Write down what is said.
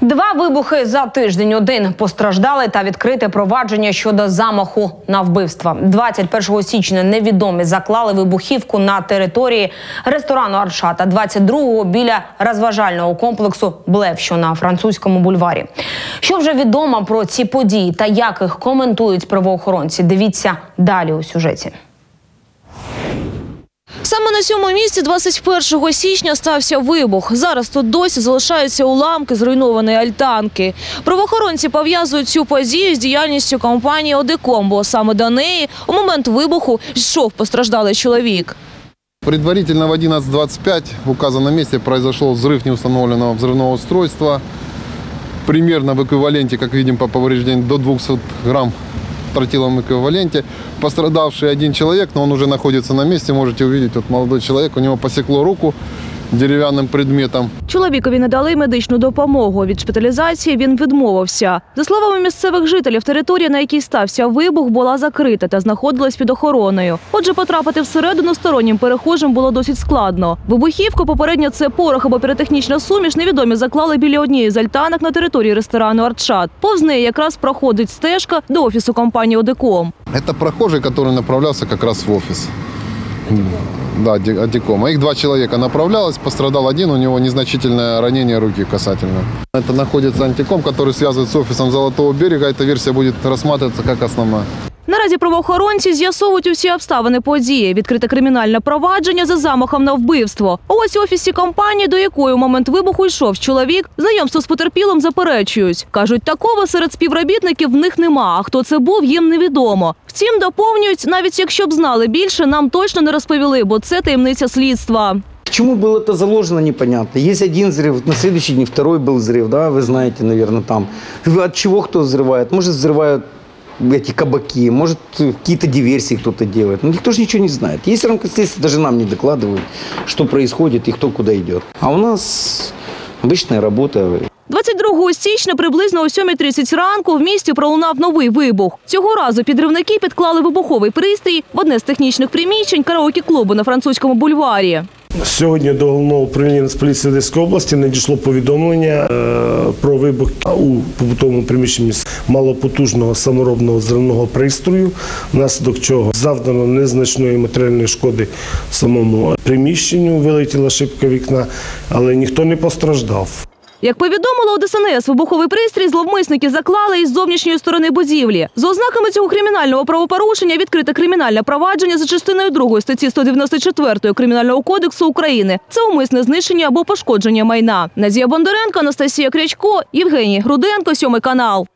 Два вибухи за тиждень. Один постраждали та відкрите провадження щодо замаху на вбивство. 21 січня невідомі заклали вибухівку на території ресторану Аршата. 22-го біля розважального комплексу Блев, на французькому бульварі. Що вже відомо про ці події та як їх коментують правоохоронці? Дивіться далі у сюжеті. Саме на цьому місці 21 січня стався вибух. Зараз тут досі залишаються уламки зруйнованої альтанки. Правоохоронці пов'язують цю подію з діяльністю компанії «Одеком», бо саме до неї у момент вибуху йшов постраждалий чоловік. Предварительно в 11.25 в указанном месте произошел взрыв неустановленного взрывного устройства. Примерно в эквиваленте, как видим по повреждениям, до 200 грамм тротиловом эквиваленте. Пострадавший один человек, но он уже находится на месте. Можете увидеть, вот молодой человек, у него посекло руку деревянным предметом. Чоловікові надали медичну допомогу. Від шпиталізації він відмовився. За словами місцевих жителів, територія, на якій стався вибух, була закрита та знаходилась під охороною. Отже, потрапити всередину стороннім перехожим було досить складно. Вибухівку попередньо це порох або піротехнічна суміш. Невідомі заклали біля однієї з альтанок на території ресторану Арчат. Повз неї якраз проходить стежка до офісу компанії Одеком. Это прохожий, который направлялся как раз в офис. Да, Ди- Одекома. Их два человека направлялось, пострадал один, у него незначительное ранение руки касательно. Это находится антиком, который связывает с офисом Золотого берега. Эта версия будет рассматриваться как основная. Наразі правоохоронці з'ясовують усі обставини події. Відкрите кримінальне провадження за замахом на вбивство. А Ось у офісі компанії, до якої у момент вибуху йшов чоловік, знайомство з потерпілим заперечують. Кажуть, такого серед співробітників в них нема. А хто це був, їм невідомо. Втім, доповнюють, навіть якщо б знали більше, нам точно не розповіли, бо це таємниця слідства. К чему было это заложено, непонятно. Есть один взрыв, на следующий день второй был взрыв, да, вы знаете, наверное, там. От чего кто взрывает? Может, взрывают эти кабаки, может, какие-то диверсии кто-то делает. Но никто же ничего не знает. Есть рамка следствия, даже нам не докладывают, что происходит и кто куда идет. А у нас обычная работа. 22 січня приблизно о 7.30 ранку в місті пролунав новий вибух. Цього разу підривники підклали вибуховий пристрій в одне з технічних приміщень караоке-клубу на французькому бульварі. Сьогодні до головного управління Нацполіції Одеської області надійшло повідомлення е, про вибух у побутовому приміщенні малопотужного саморобного зривного пристрою, внаслідок чого завдано незначної матеріальної шкоди самому приміщенню, вилетіла шибка вікна, але ніхто не постраждав. Як повідомило у ДСНС, вибуховий пристрій зловмисники заклали із зовнішньої сторони будівлі. За ознаками цього кримінального правопорушення відкрите кримінальне провадження за частиною 2 статті 194 Кримінального кодексу України. Це умисне знищення або пошкодження майна. Надія Бондаренко, Анастасія Крячко, Євгеній Груденко, сьомий канал.